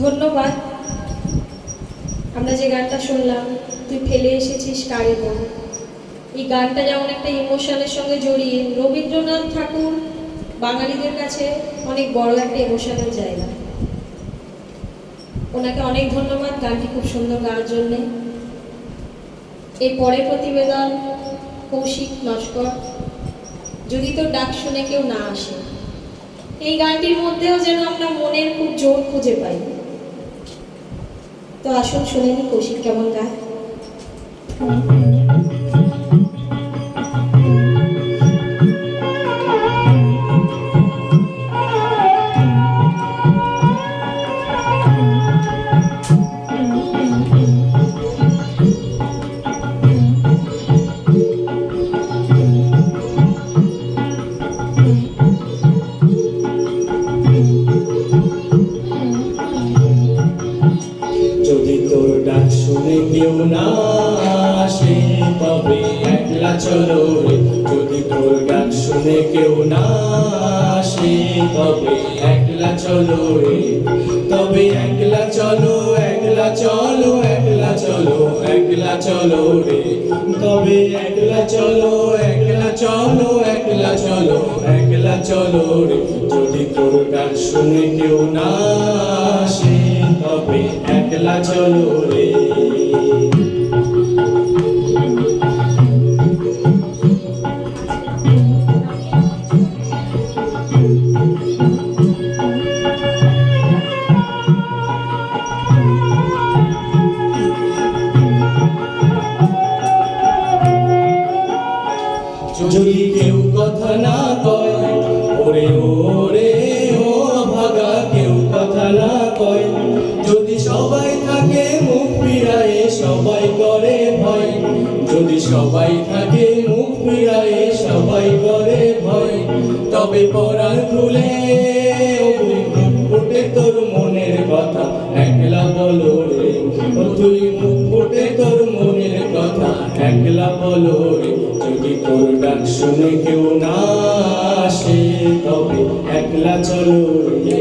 ধন্যবাদ। আমরা যে গানটা শুনলাম, তুই ফেলে এসেছিস কারে বল এই গানটা যেমন একটা ইমোশনের সঙ্গে জড়িয়ে, রবীন্দ্রনাথ ঠাকুর বাঙালিদের কাছে অনেক বড় একটা ইমোশনের জায়গা। ওনাকে অনেক ধন্যবাদ গানটি খুব সুন্দর গাওয়ার জন্যে। এর পরের প্রতিবেদন, কৌশিক নস্কর যদি তোর ডাক শুনে কেউ না আসে, এই গানটির মধ্যেও যেন আমরা মনের খুব জোর খুঁজে পাই। তো আসুন শুনে নি কৌশিক কেমন গায়? যদি তোর ডাক শুনে কেউ না আসে তবে একলা চলো রে তবে একলা চলো একলা চলো একলা চলো একলা চলো রে তবে একলা চলো একলা চলো একলা চলো একলা চলো রে যদি তোর ডাক শুনে কেউ না আসে, তবে একলা চলো রে। কথা না কয়? ওরে ওরে, ও ভাগা, কেউ কথা না কয়। যদি সবাই থাকে, মুখ ফিরায়ে সবাই করে ভয়। যদি সবাই থাকে, মুখ ফিরায়ে সবাই করে ভয়। তবে পরার খুলে ফুটে তোর মনের কথা। একলা বলো রে তুই মুখ ফুটে তোর মনের কথা। একলা বলো রে তোর ডাক শুনে কেউ না আসে তবে একলা চলো রে।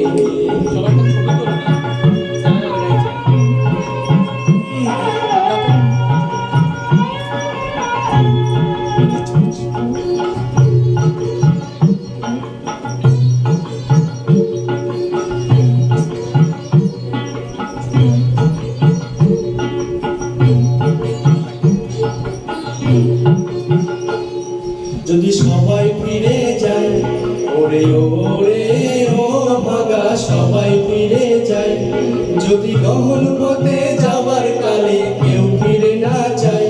যদি ওরে ওরে, ও ভাগা, সবাই ফিরে যদি গহন পথে যাবার কালে কেউ ফিরে না যায়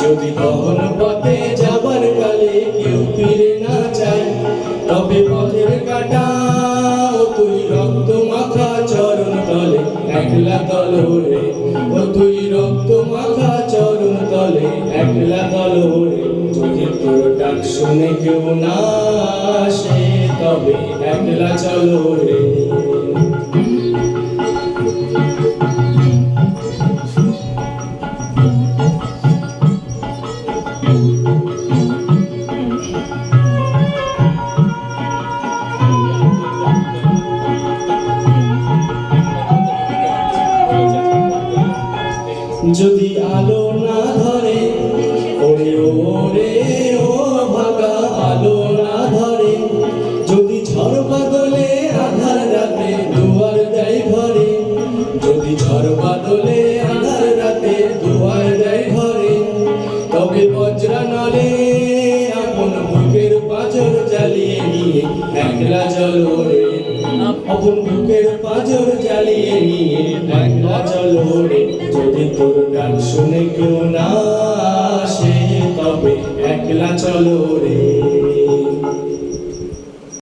যদি গহন পথে যাবার কালে কেউ ফিরে না যায় তবে পথের কাটা ও তুই রক্ত মাখা চরণ তলে, একলা তল রে ও তুই রক্ত মাখা চরণ তলে, একলা তল রে যদি তোর ডাক শুনে কেউ না একলা চলো যদি আলো ঝড় বাদলে আধার রাতে দুয়ার দেয় ঘরে। তবে বজ্রা নলে আপন বুকের পাঁচর জ্বালিয়ে নিয়ে একলা চলো রে আপন বুকের পাঁজর জ্বালিয়ে নিয়ে একলা চলো রে যদি তোর ডাক শুনে কেউ না আসে, তবে একলা চলো রে